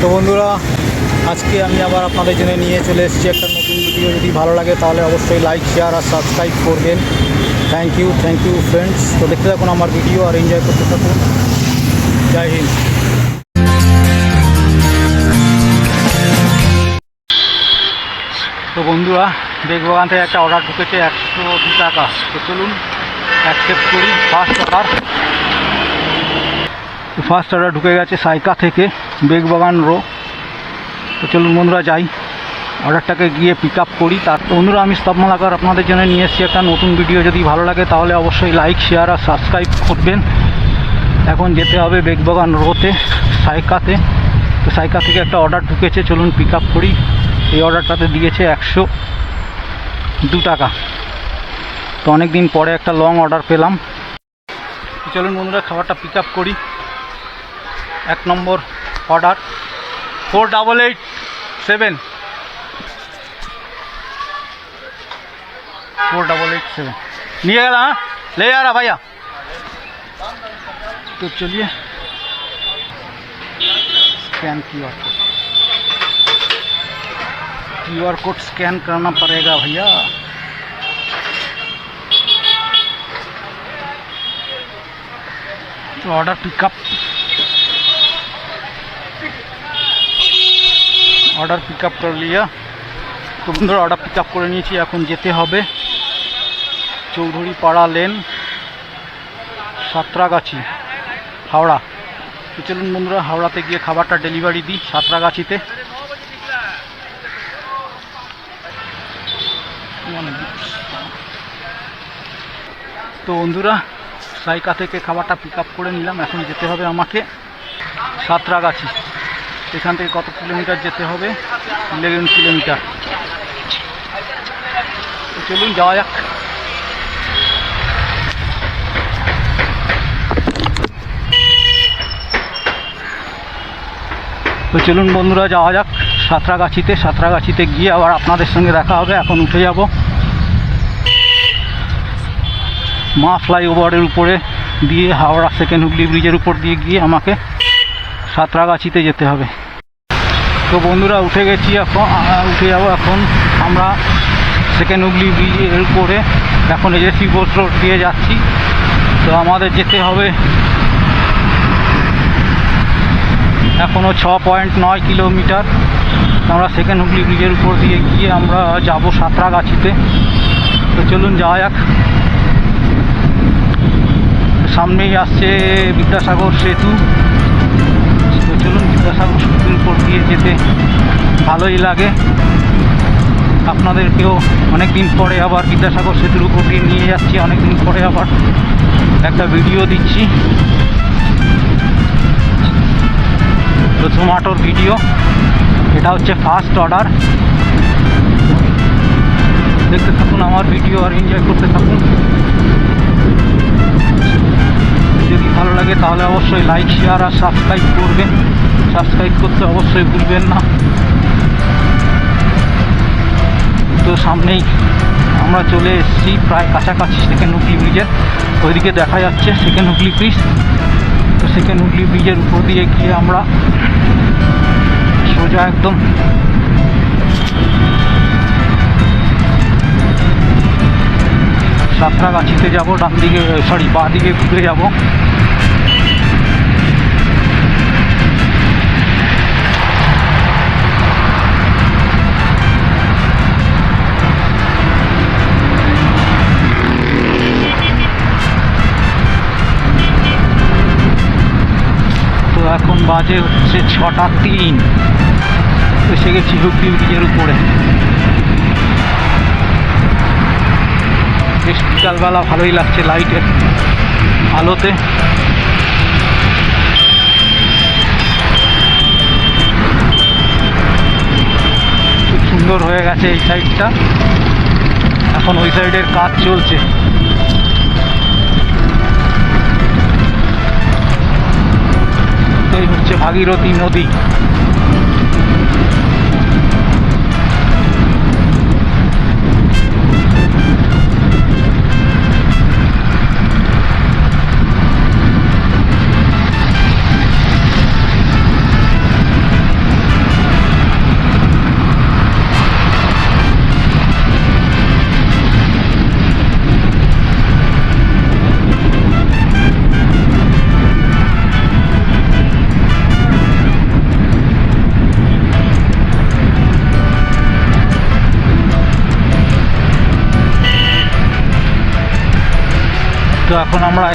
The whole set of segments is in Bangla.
তো বন্ধুরা, আজকে আমি আবার আপনাদের জন্য নিয়ে চলে এসেছি একটা নতুন ভিডিও যদি ভালো লাগে তাহলে অবশ্যই লাইক শেয়ার আর সাবস্ক্রাইব করবেন। Thank you thank you friends তো দেখতে থাকুন আমার ভিডিও আর এনজয় করতে থাকুন। জয় হিন্দ। তো বন্ধুরা বেগবাগান থেকে একটা অর্ডার ঢুকেছে একশো টাকা। তো চলুন অ্যাকসেপ্ট করি। ফার্স্ট অর্ডার ফার্স্ট অর্ডার ঢুকে গেছে সাইকা থেকে, বেগবাগান রো তো চলুন বন্ধুরা যাই অর্ডারটাকে গিয়ে পিক আপ করি। তার বন্ধুরা, আমি স্তব মালাকার আপনাদের জন্য নিয়ে এসেছি একটা নতুন ভিডিও যদি ভালো লাগে, তাহলে অবশ্যই লাইক শেয়ার আর সাবস্ক্রাইব করবেন। এখন যেতে হবে বেগবাগান রোতে সাইকাতে। তো সাইকা থেকে একটা অর্ডার ঢুকেছে, চলুন পিক আপ করি। এই অর্ডারটাতে দিয়েছে একশো দু টাকা। তো অনেক দিন পরে একটা লং অর্ডার পেলাম। তো চলুন বন্ধুরা, খাবারটা পিক আপ করি। এক নম্বর order four double eight seven four double eight seven नहीं आएगा हाँ ले आ रहा भैया तो चलिए scan Q R code Q R code scan करना पड़ेगा भैया तो order pickup order pick up করে লিয়া তো বন্ধুরা অর্ডার পিক আপ করে নিয়েছি, এখন যেতে হবে। চৌধুরী পাড়া লেন সাঁতরাগাছি, হাওড়া। তো চলুন বন্ধুরা, হাওড়াতে গিয়ে খাবারটা ডেলিভারি দিই, সাঁতরাগাছিতে। তো বন্ধুরা, সাইকা থেকে খাবারটা পিক আপ করে নিলাম, এখন যেতে হবে আমাকে সাঁতরাগাছি। এখান থেকে কত কিলোমিটার যেতে হবে? ইলেভেন কিলোমিটার চলুন, যাওয়া যাক। তো চলুন বন্ধুরা, যাওয়া যাক সাঁতরাগাছিতে। সাঁতরাগাছিতে গিয়ে আবার আপনাদের সঙ্গে দেখা হবে। এখন উঠে যাব মা ফ্লাইওভারের উপরে দিয়ে, হাওড়া সেকেন্ড হুগলি ব্রিজের উপর দিয়ে গিয়ে আমাকে সাঁতরাগাছিতে যেতে হবে। তো বন্ধুরা, উঠে গেছি এখন উঠে যাব এখন। আমরা সেকেন্ড হুগলি ব্রিজের করে এখন এজেসি বোস রোড দিয়ে যাচ্ছি। তো আমাদের যেতে হবে এখনও ছ পয়েন্ট নয় কিলোমিটার। আমরা সেকেন্ড হুগলি ব্রিজের উপর দিয়ে গিয়ে আমরা যাব সাঁতরাগাছিতে। তো চলুন যাওয়া যাক। সামনেই আসছে বিদ্যাসাগর সেতু। সেতুর উপর দিয়ে যেতে ভালোই লাগে। আপনাদেরকেও অনেক দিন পরে আবার বিদ্যাসাগর সেতুর উপর দিয়ে নিয়ে যাচ্ছি অনেক দিন পরে আবার একটা ভিডিও দিচ্ছি। প্রথম আটোর ভিডিও এটা হচ্ছে ফার্স্ট অর্ডার দেখতে থাকুন আমার ভিডিও আর এনজয় করতে থাকুন। যদি ভালো লাগে তাহলে অবশ্যই লাইক শেয়ার আর সাবস্ক্রাইব করবেন। সাবস্ক্রাইব করতে অবশ্যই ভুলবেন না। তো সামনেই আমরা চলে এসেছি প্রায় কাছাকাছি সেকেন্ড হুগলি ব্রিজের ওইদিকে দেখা যাচ্ছে সেকেন্ড হুগলি ব্রিজ তো সেকেন্ড হুগলি ব্রিজের উপর দিয়ে গিয়ে আমরা সোজা একদম সাঁতরাগাছিতে যাব ডান দিকে সরি বাঁ দিকে ঘুরে যাব। এখন বাজে হচ্ছে ছটা তিন। এসে গেছি হুগলি ব্রিজের উপরে। বেশ বিকালবেলা ভালোই লাগছে লাইটের আলোতে। খুব সুন্দর হয়ে গেছে এই সাইডটা এখন ওই সাইডের কাজ চলছে। হচ্ছে ভাগীরথী নদী।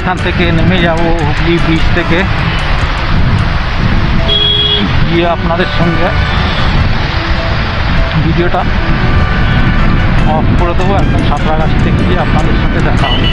এখান থেকে নেমে যাব হুগলি ব্রিজ থেকে। গিয়ে আপনাদের সঙ্গে ভিডিওটা অফ করে দেবো। একদম শাপলা গাছ থেকে গিয়ে আপনাদের সাথে দেখা হবে।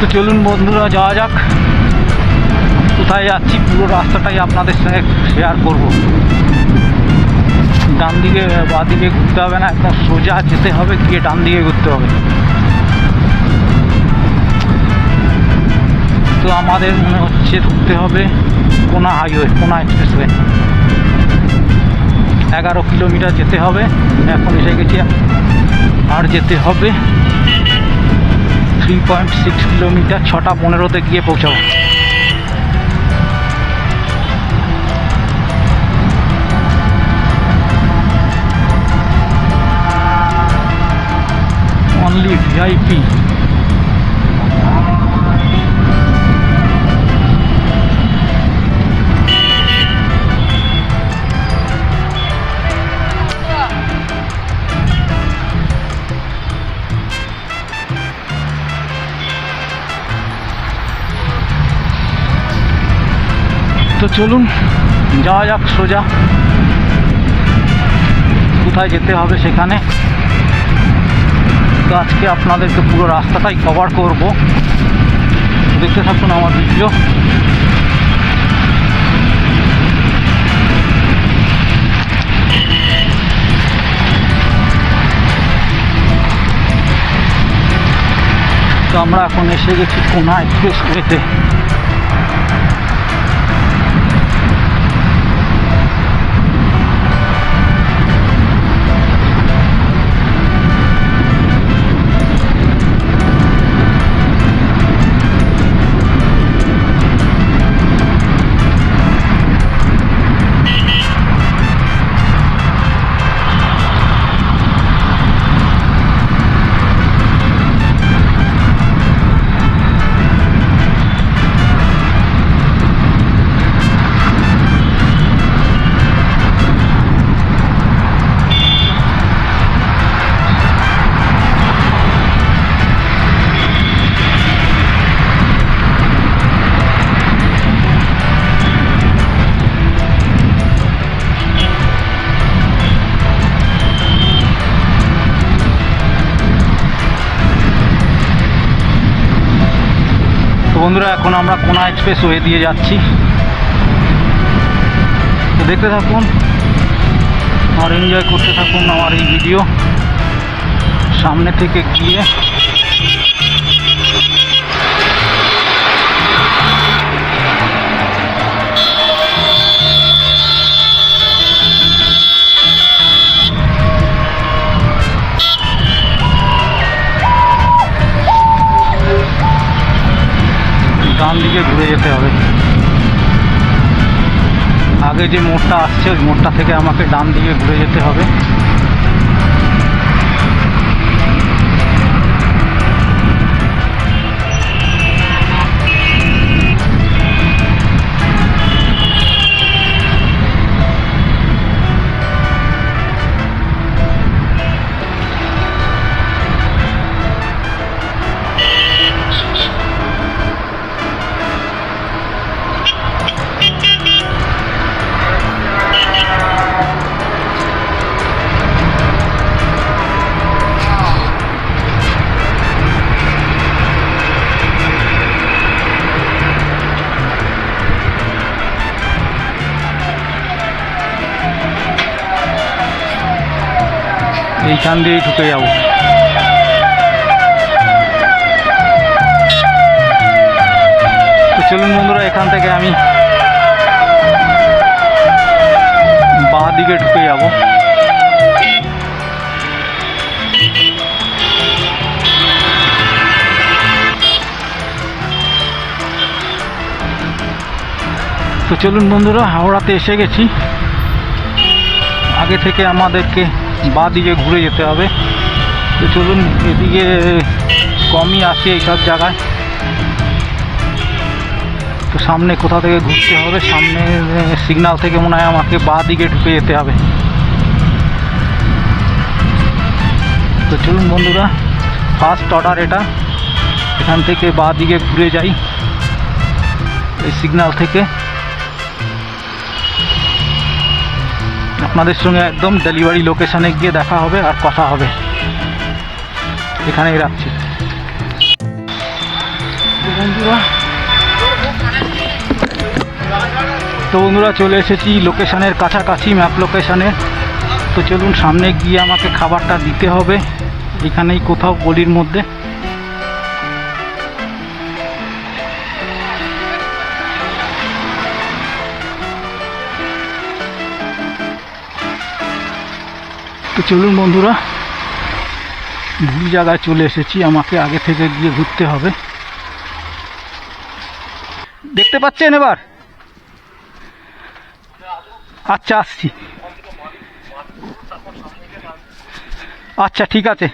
তো চলুন বন্ধুরা, যাওয়া যাক। কোথায় যাচ্ছি, পুরো রাস্তাটাই আপনাদের সঙ্গে শেয়ার করব। ডান দিকে, বা দিকে ঘুরতে হবে না, একদম সোজা যেতে হবে, গিয়ে ডান দিকে ঘুরতে হবে। তো আমাদের মনে হচ্ছে ঢুকতে হবে কোনা হাইওয়ে কোনা এক্সপ্রেসওয়ে এগারো কিলোমিটার যেতে হবে, এখন এসে গেছি, আর যেতে হবে থ্রি পয়েন্ট সিক্স কিলোমিটার ছটা পনেরোতে গিয়ে পৌঁছাবো। অনলি ভিআইপি চলুন, যাওয়া যাক, সোজা। কোথায় যেতে হবে সেখানে? তো আজকে আপনাদেরকে পুরো রাস্তাটাই কভার করব। দেখতে থাকুন আমার ভিডিও তো আমরা এখন এসে গেছি কোনা এক্সপ্রেস বন্ধুরা, এখন আমরা কোনা এক্সপ্রেস ওয়ে দিয়ে যাচ্ছি। তো দেখতে থাকুন আর এনজয় করতে থাকুন আমার এই ভিডিও সামনে থেকে গিয়ে ডান দিকে ঘুরে যেতে হবে। আগে যে মোড়টা আসছে, ওই মোড়টা থেকে আমাকে ডান দিকে ঘুরে যেতে হবে। এইখান দিয়েই ঢুকে যাব তো চলুন বন্ধুরা এখান থেকে আমি বাঁ দিকে ঢুকে যাব। তো চলুন বন্ধুরা, হাওড়াতে এসে গেছি। আগে থেকে আমাদেরকে বাঁ দিকে ঘুরে যেতে হবে। তো চলুন এদিকে কমই আসি এইসব জায়গায়। তো সামনে কোথা থেকে ঘুরতে হবে? সামনে সিগনাল থেকে মনে হয় আমাকে বাঁ দিকে ঢুকে যেতে হবে। তো চলুন বন্ধুরা ফার্স্ট অর্ডার এটা। এখান থেকে বাঁ দিকে ঘুরে যাই। এই সিগনাল থেকে। আপনাদের সঙ্গে একদম ডেলিভারি লোকেশানে গিয়ে দেখা হবে আর কথা হবে। এখানেই রাখছি। তো বন্ধুরা তো বন্ধুরা চলে এসেছি লোকেশানের কাছাকাছি ম্যাপ লোকেশানে তো চলুন সামনে গিয়ে আমাকে খাবারটা দিতে হবে। এখানেই কোথাও গলির মধ্যে। তো চলুন বন্ধুরা, ভুল জায়গায় চলে এসেছি, আমাকে আগে থেকে গিয়ে ঘুরতে হবে। দেখতে পাচ্ছেন এবার? আচ্ছা আসছি। আচ্ছা ঠিক আছে।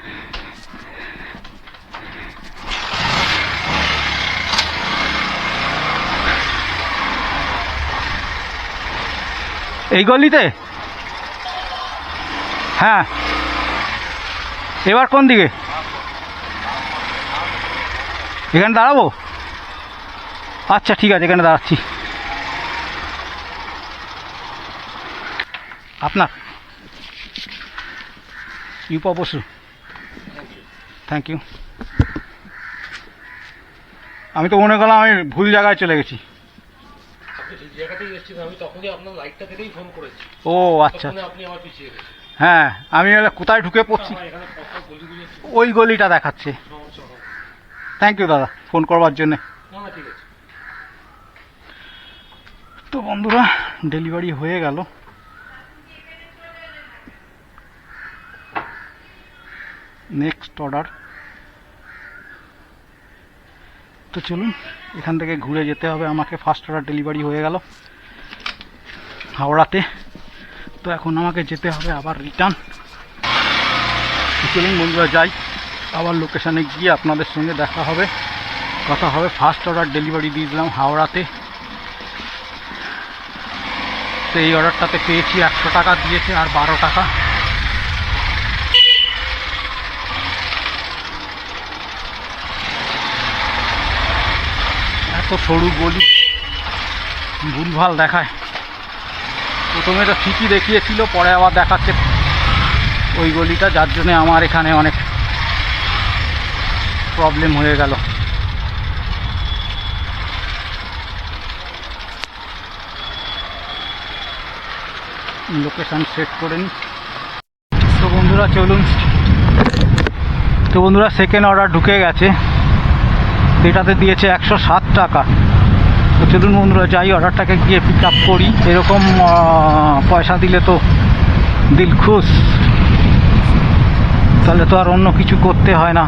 এই গলিতে? হ্যাঁ। এবার কোন দিকে? এখানে দাঁড়াবো? আচ্ছা ঠিক আছে এখানে দাঁড়াচ্ছি। আপনার? ইউপা বসু। থ্যাংক ইউ আমি তো মনে করলাম আমি ভুল জায়গায় চলে গেছি। ও আচ্ছা। আপনি আমার পিছিয়ে গেছেন। হ্যাঁ আমি কোথায় ঢুকে পড়ছি? ওই গলিটা দেখাচ্ছে। থ্যাংক ইউ দাদা ফোন করবার জন্যে। তো বন্ধুরা ডেলিভারি হয়ে গেল। নেক্সট অর্ডার তো চলুন, এখান থেকে ঘুরে যেতে হবে। আমাকে ফার্স্ট অর্ডার ডেলিভারি হয়ে গেল। হাওড়াতে। তো এখন আমাকে যেতে হবে, আবার রিটার্ন চলুন বন্ধুরা যাই, আবার লোকেশানে গিয়ে আপনাদের সঙ্গে দেখা হবে। কথা হবে ফার্স্ট অর্ডার ডেলিভারি দিয়ে দিলাম হাওড়াতে। তো এই অর্ডারটাতে পেয়েছি একশো টাকা, দিয়েছে আর বারো টাকা। এত সরু গলি, ভুলভাল দেখায়। প্রথমে তো ঠিকই দেখিয়েছিল, পরে আবার দেখাচ্ছে ওই গলিটা, যার জন্যে আমার এখানে অনেক প্রবলেম হয়ে গেল। লোকেশান সেট করে তো বন্ধুরা, চলুন। তো বন্ধুরা সেকেন্ড অর্ডার ঢুকে গেছে। এটাতে দিয়েছে একশো সাত টাকা। চলুন বন্ধুরা, যাই অর্ডারটাকে গিয়ে পিক আপ করি। এরকম পয়সা দিলে তো দিল খুশ। তাহলে তো আর অন্য কিছু করতে হয় না।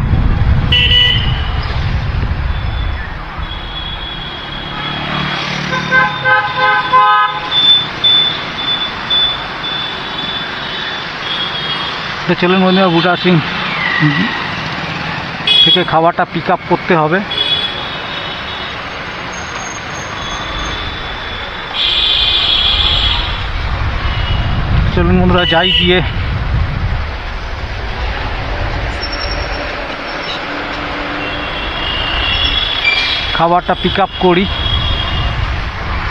তো চলুন বন্ধুরা বুটা সিং থেকে খাবারটা পিক আপ করতে হবে। চলুন বন্ধুরা যাই গিয়ে। খাবারটা পিক করি।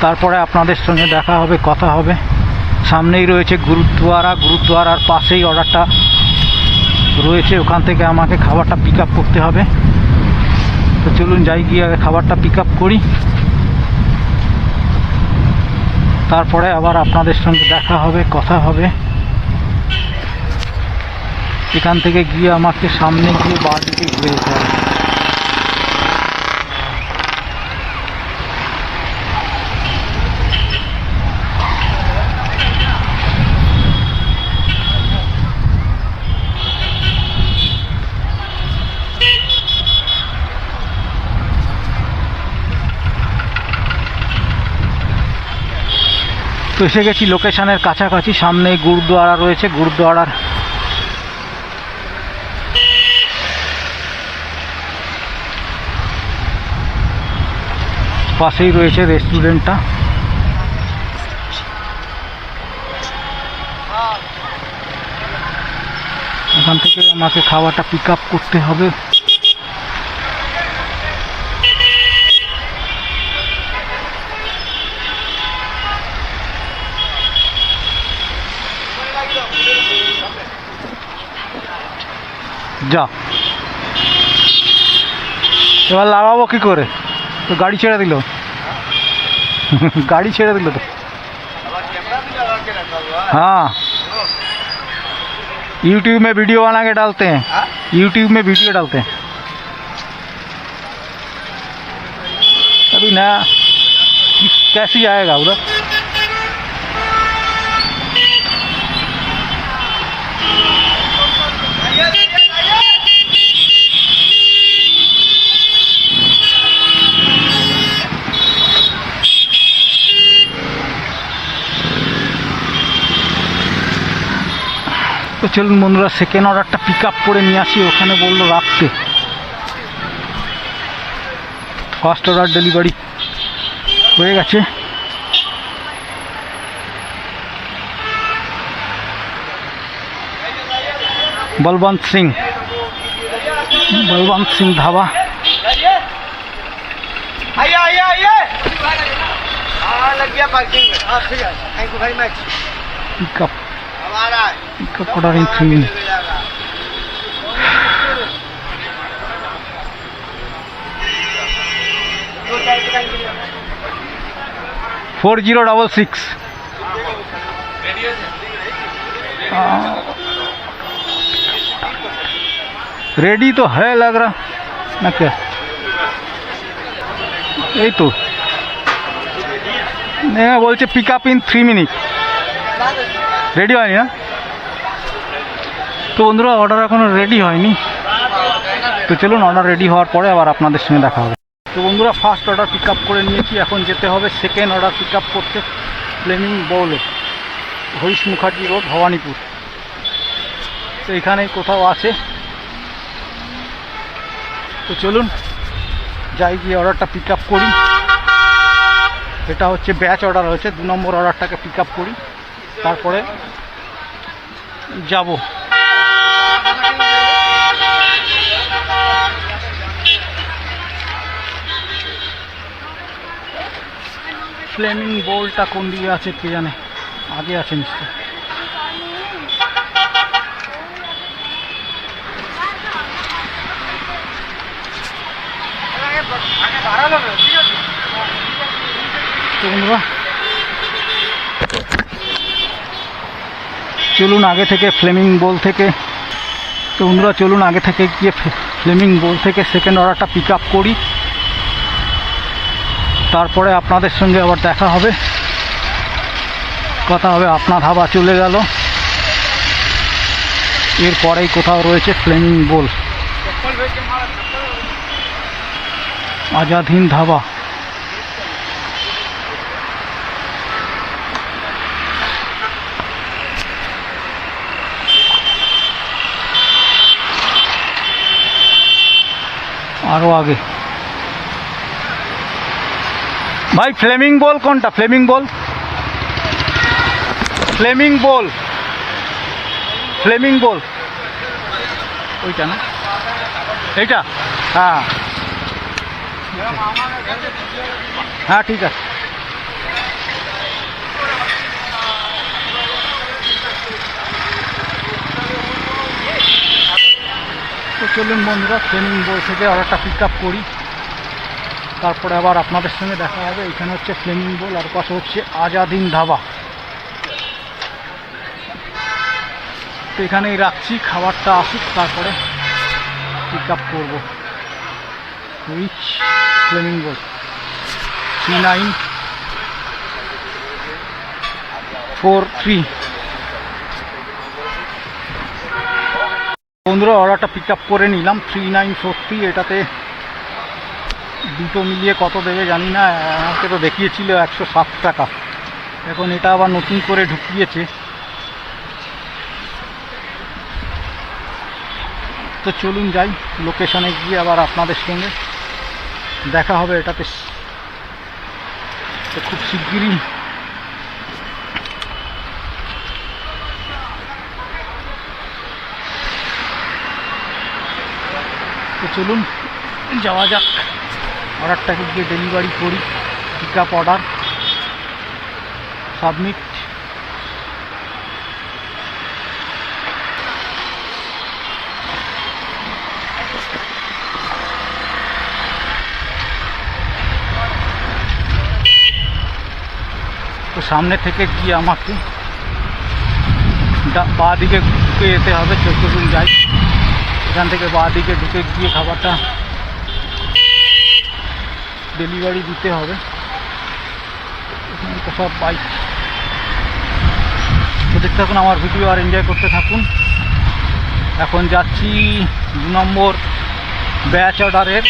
তারপরে আপনাদের সঙ্গে দেখা হবে, কথা হবে। সামনেই রয়েছে গুরুদ্বারা, গুরুদ্বারার পাশেই অর্ডারটা রয়েছে। ওখান থেকে আমাকে খাবারটা পিক করতে হবে। তো চলুন যাই গিয়ে খাবারটা পিক করি। তারপরে আবার আপনাদের সঙ্গে দেখা হবে, কথা হবে। এখান থেকে গিয়ে আমাকে সামনে গিয়ে বাঁ দিকে ঘুরে যেতে হবে তো এসে গেছি লোকেশনের কাছাকাছি, সামনে গুরুদুয়ারা রয়েছে, গুরুদুয়ারার পাশেই রয়েছে রেস্টুরেন্টটা। এখান থেকে আমাকে খাবারটা পিক করতে হবে। যা এবার লাগাবো কি করে তো গাড়ি ছেড়ে দিল गाड़ी छेड़ दिल तो हाँ यूट्यूब में वीडियो बना के डालते हैं यूट्यूब में वीडियो डालते हैं अभी नया कैसे आएगा उधर তো চলুন বন্ধুরা সেকেন্ড অর্ডারটা পিক আপ করে নিয়ে আসি ওখানে বলল রাখতে ফার্স্ট অর্ডার ডেলিভারি হয়ে গেছে। Balwant Singh Balwant Singh Dhaba. Pick up आइए हाँ लग गया पार्किंग में हाँ ठीक है thank you very much pickup हमारा है pickup order in three minute हो जाएगा दो चाय की टंकी है। Four zero double six ready तो है लग रहा ना क्या এই তো হ্যাঁ বলছে pick up in three minute ready হয়নি না তো বন্ধুরা অর্ডার এখনও রেডি হয়নি। তো চলুন অর্ডার রেডি হওয়ার পরে আবার আপনাদের সঙ্গে দেখা হবে। তো বন্ধুরা ফার্স্ট অর্ডার পিক আপ করে নিয়েছি। এখন যেতে হবে সেকেন্ড অর্ডার পিক আপ করতে ফ্লেমিং বৌলে হরিশ মুখার্জি রোড ভবানীপুর। তো এখানেই কোথাও আছে। তো চলুন, যাই গিয়ে অর্ডারটা পিক আপ করি। এটা হচ্ছে ব্যাচ অর্ডার হয়েছে দু নম্বর অর্ডারটাকে পিক আপ করি। তারপরে যাব। ফ্লেমিং বোলটা কোন দিকে আছে কে জানে? আগে আছে নিশ্চয়। চলুন আগে থেকে ফ্লেমিং বল থেকে। তো বন্ধুরা, চলুন আগে থেকে গিয়ে ফ্লেমিং বল থেকে সেকেন্ড অর্ডারটা পিক আপ করি। তারপরে আপনাদের সঙ্গে আবার দেখা হবে। কথা হবে, আপনার ধাবা চলে গেল। এরপরেই কোথাও রয়েছে ফ্লেমিং বোল। আজাদ হিন্দ ধাবা। আরও আগে। ভাই ফ্লেমিং বল কোনটা? Flaming bowl flaming bowl flaming bowl ওইটা না? এইটা? হ্যাঁ। হ্যাঁ ঠিক আছে। চলুন বন্ধুরা ট্রেনিং বই থেকে অর্ডারটা পিক আপ করি। তারপরে আবার আপনাদের সঙ্গে দেখা হবে। এখানে হচ্ছে ফ্লেমিং বোল আর পাশে হচ্ছে আজাদিন ধাবা। তো এখানেই রাখছি, খাবারটা আসুক, তারপরে পিক আপ করব reach flamingo three nine four three বন্ধুরা অর্ডারটা পিক আপ করে নিলাম। থ্রি নাইন ফোর থ্রি এটাতে দুটো মিলিয়ে কত দেবে জানি না, আমাকে তো দেখিয়েছিল একশো সাত টাকা। এখন এটা আবার নতুন করে ঢুকিয়েছে। তো চলুন যাই, লোকেশনে গিয়ে আবার আপনাদের সঙ্গে দেখা হবে এটাতে। তো খুব শিগগিরই তো চলুন, যাওয়া যাক। অর্ডারটাকে গিয়ে ডেলিভারি করি পিক আপ অর্ডার সাবমিট তো সামনে থেকে গিয়ে আমাকে ডা- বাঁ দিকে ঢুকে যেতে হবে চলুন যাই। এখান থেকে বাঁ দিকে ঢুকে গিয়ে খাবারটা ডেলিভারি দিতে হবে। তো সব বাইক তো দেখতে থাকুন, আমার ভিডিও আর এনজয় করতে থাকুন। এখন যাচ্ছি দু নম্বর ব্যাচ অর্ডারের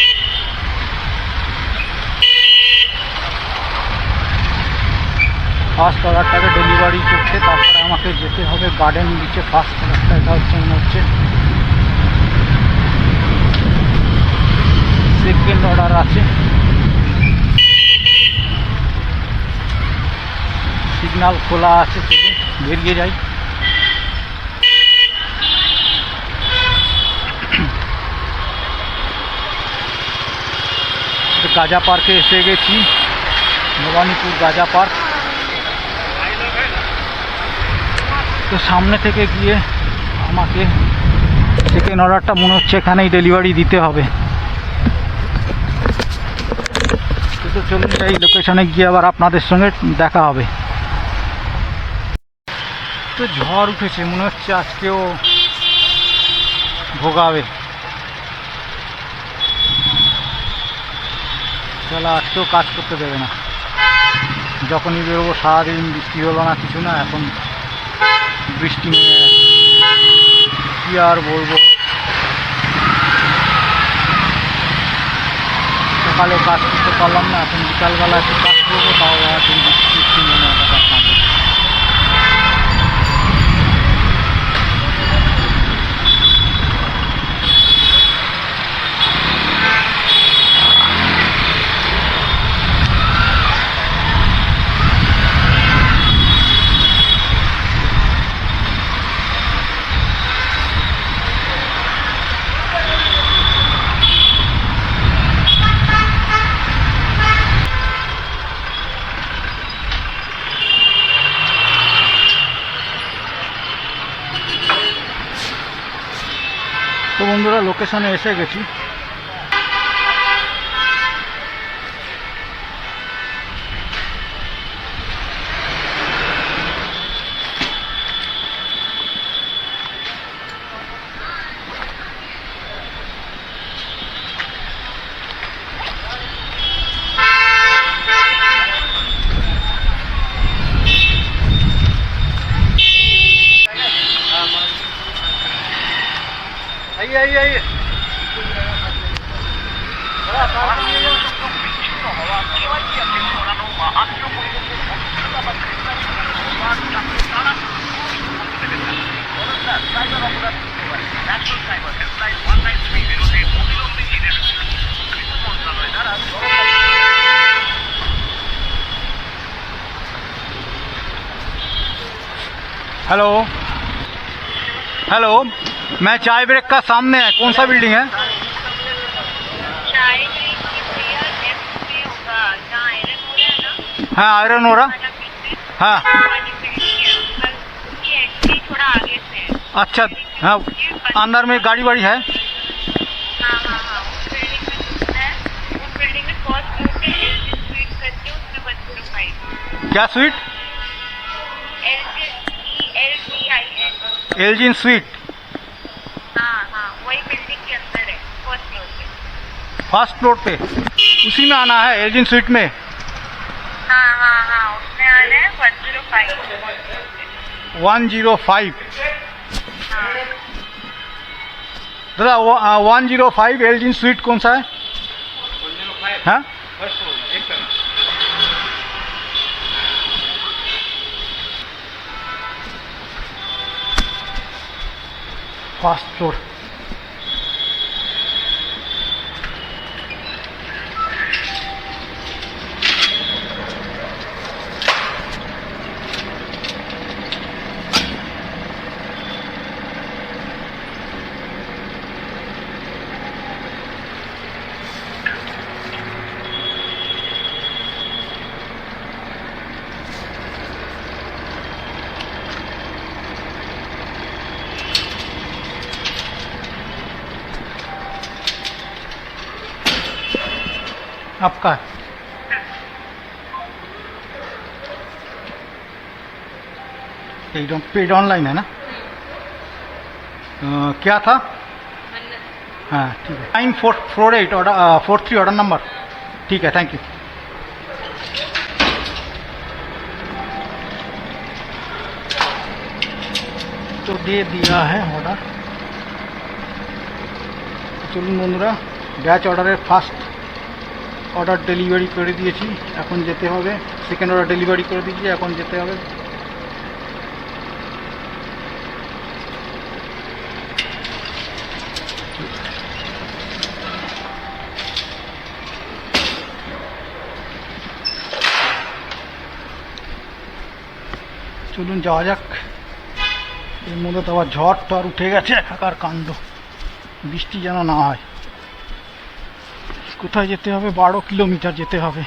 ফার্স্ট অর্ডারটাকে ডেলিভারি করতে, তারপরে আমাকে যেতে হবে গার্ডেন বিচে ফার্স্ট অর্ডারটা এটা হচ্ছে, মনে হচ্ছে। সেকেন্ড অর্ডার আছে। সিগন্যাল খোলা আছে বেরিয়ে যাই। গাজা পার্কে এসে গেছি, ভবানীপুর গাজা পার্ক। তো সামনে থেকে গিয়ে আমাকে সেকেন্ড অর্ডারটা মনে হচ্ছে এখানেই ডেলিভারি দিতে হবে। তো চলুন, এই লোকেশনে গিয়ে আবার আপনাদের সঙ্গে দেখা হবে। তো ঝড় উঠেছে, মনে হচ্ছে আজকেও ভোগাবে। তাহলে আজকেও কাজ করতে দেবে না। যখনই বেরোবো সারাদিন বৃষ্টি হলো না কিছু না, এখন বৃষ্টি গেছে। কি আর বলব? সকালে কাজ করতে পারলাম না, এখন বিকালবেলা একটু কাজ করব, তাও এখন বৃষ্টি বৃষ্টি লোকেশনে এসে গেছি। हेलो हेलो मैं चाय ब्रेक का सामने है। कौन सा बिल्डिंग है? हाँ आयरन हो रहा। हाँ।, हाँ। अच्छा हाँ। अंदर में गाड़ी वाड़ी है? क्या स्वीट एलजिन स्वीट हाँ हाँ वही बिल्डिंग के अंदर है फ़र्स्ट फ्लोर पे फ़र्स्ट फ्लोर पे. उसी में आना है एलजिन स्वीट में. हाँ हाँ हाँ उसमें आना है one zero five one zero five हाँ दादा one zero five Elgin sweet कौन सा है? हाँ? posture आपका। एकदम पेड ऑनलाइन है ना? हम्म। आ, क्या था? हाँ ठीक है। Nine four four eight order four three order number ठीक है थैंक यू तो दे दिया है ऑर्डर चलो बंधुरा बैच ऑर्डर है फास्ट অর্ডার ডেলিভারি করে দিয়েছি, এখন যেতে হবে। সেকেন্ড অর্ডার ডেলিভারি করে দিয়েছি, এখন যেতে হবে। চলুন যাওয়া যাক। এর মধ্যে তো আবার ঝড় টর উঠে গেছে, একাকার কাণ্ড। বৃষ্টি যেন না হয়। কোথায় যেতে হবে বারো কিলোমিটার যেতে হবে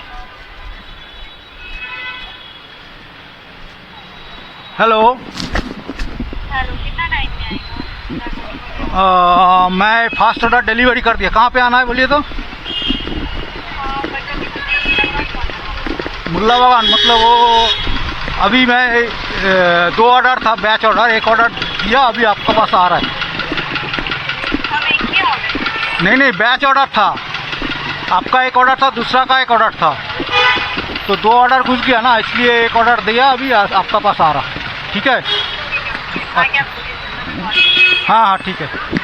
हेलो हेलो कितना टाइम में आएगा मैं फास्ट ऑर्डर डिलीवरी कर दिया कहाँ पे आना है बोलिए तो हाँ बट अभी मुझे लगा कौन मुल्ला बागान मतलब वो अभी मैं ए, दो ऑर्डर था बैच ऑर्डर एक ऑर्डर दिया अभी आपके पास आ रहा है हम एक ही ऑर्डर नहीं नहीं बैच ऑर्डर था आपका एक ऑर्डर था दूसरा का एक ऑर्डर था। तो दो ऑर्डर घुस गया ना इसलिए एक ऑर्डर दिया अभी आ- आपका पास आ रहा। ठीक है? आगे हाँ हाँ ठीक है।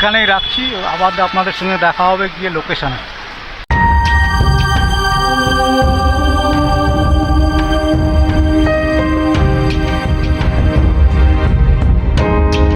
এখানেই রাখছি। আবার আপনাদের সঙ্গে দেখা হবে গিয়ে লোকেশানে